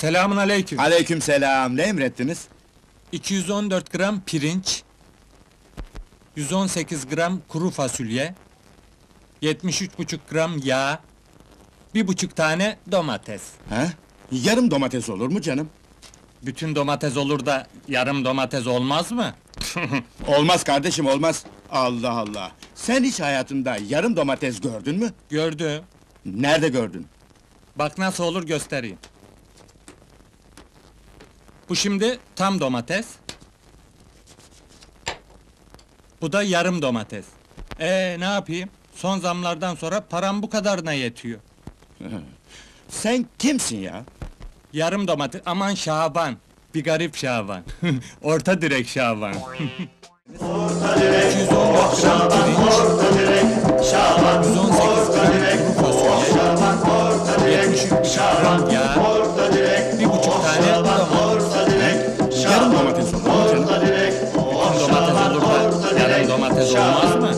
Selamun aleyküm. Aleykümselam. Ne emrettiniz? 214 gram pirinç, 118 gram kuru fasulye, 73,5 gram yağ, bir buçuk tane domates. Ha? Yarım domates olur mu canım? Bütün domates olur da yarım domates olmaz mı? Olmaz kardeşim olmaz. Allah Allah. Sen hiç hayatında yarım domates gördün mü? Gördü. Nerede gördün? Bak nasıl olur göstereyim. Bu şimdi tam domates. Bu da yarım domates. Ee ne yapayım? Son zamlardan sonra param bu kadarına yetiyor. Sen kimsin ya? Yarım domates, aman Şaban. Bir garip Şaban. Orta direk Şaban. 214 gram pirinç, 118 gram kuru fasulye, 73 gram yağ, bir domates. Yarım domates olur mu canım? Bütün domates olur da yarım domates olmaz mı?